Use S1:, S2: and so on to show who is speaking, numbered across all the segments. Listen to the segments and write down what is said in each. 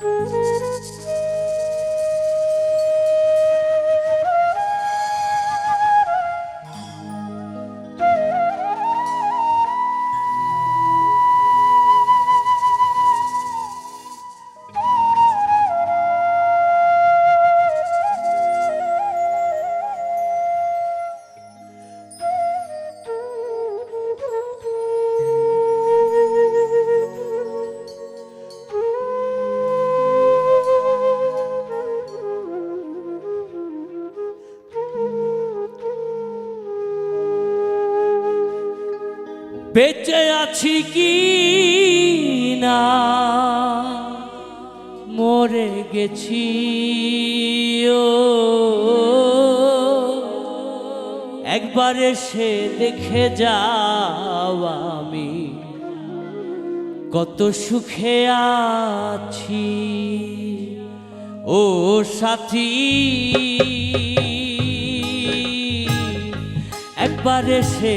S1: Mm-hmm. বেঁচে আছি কি না? মরে গেছি, ও। একবার সে দেখে যাও আমি, কত সুখে আছি। ও সাথী, একবার এসে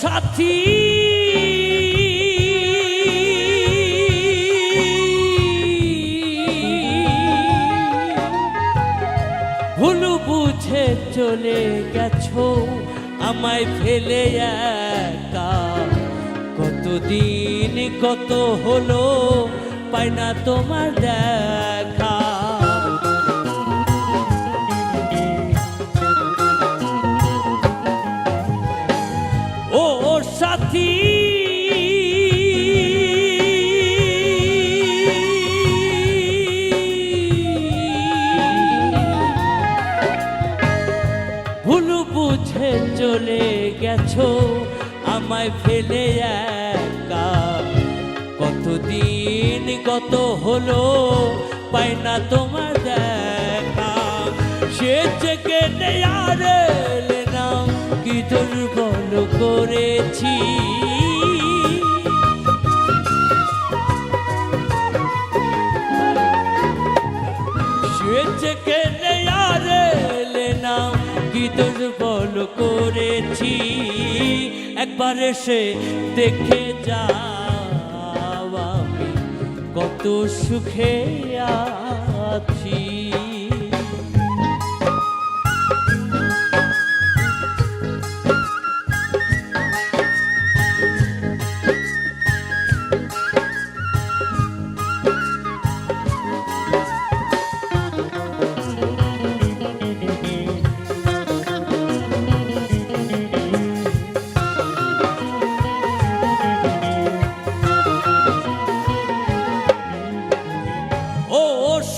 S1: সাথী। ভুল বুঝে চলে গেছো, আমায় ফেলে একা। কতদিন কত হলো পাই না তোমার দেখা। আমায় ফেলে একা। কতদিন কত হলো, পাই না তোমার দেখা। সে থেকে আর কি দুর্বল করেছি। থেকে আর নাম কি দুর্বল করেছি। একবার এসে দেখে যাওয়া কত সুখে আছি।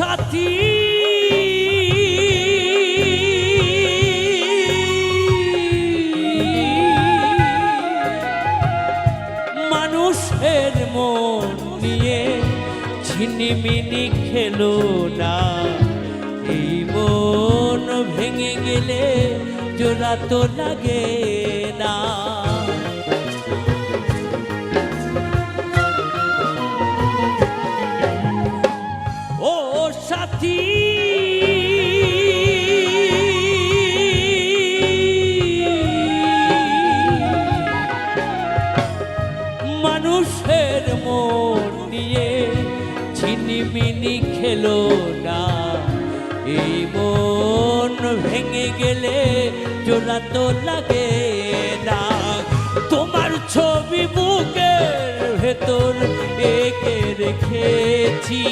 S1: সাথী। মানুষের মন নিয়ে ছিনিমিনি খেলো না। এই মন ভেঙে গেলে জোড়া তো লাগে না। সাথী মানুষের মন নিয়ে ছিনিমিনি খেলো না। এই মন ভেঙে গেলে জোড়া তো লাগে না। তোমার ছবি বুকের ভেতর এঁকে রেখেছি।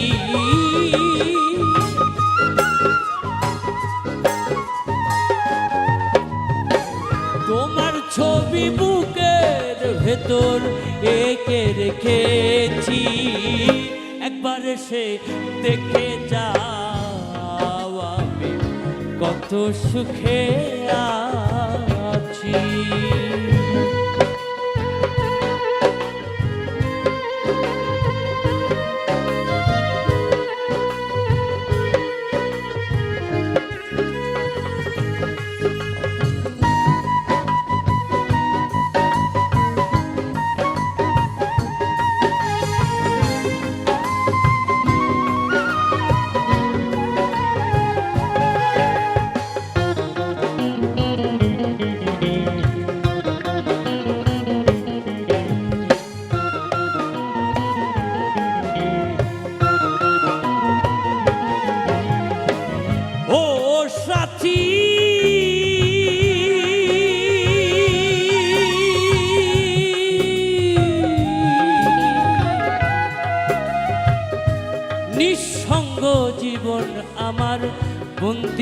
S1: ভেতর একে রেখেছি। একবার সে দেখে যাও আমি কত সুখে আছি।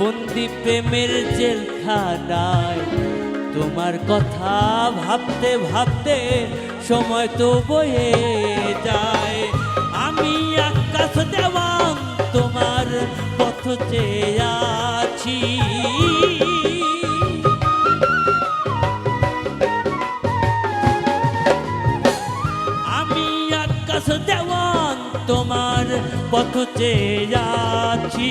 S1: বন্দি প্রেমের জেলখানায়। তোমার কথা ভাবতে ভাবতে সময় তো বয়ে যায়। আমি আকাশ দেওয়ান তোমার পথ চেয়ে আছি। আমি আকাশ দেওয়ান তোমার পথ চেয়ে যাচ্ছি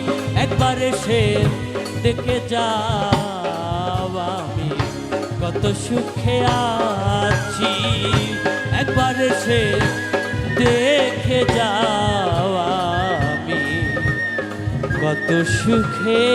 S1: একবার সে দেখে যাওয়া আমি কত সুখে আছি। একবার সে দেখে যাও আমি কত সুখে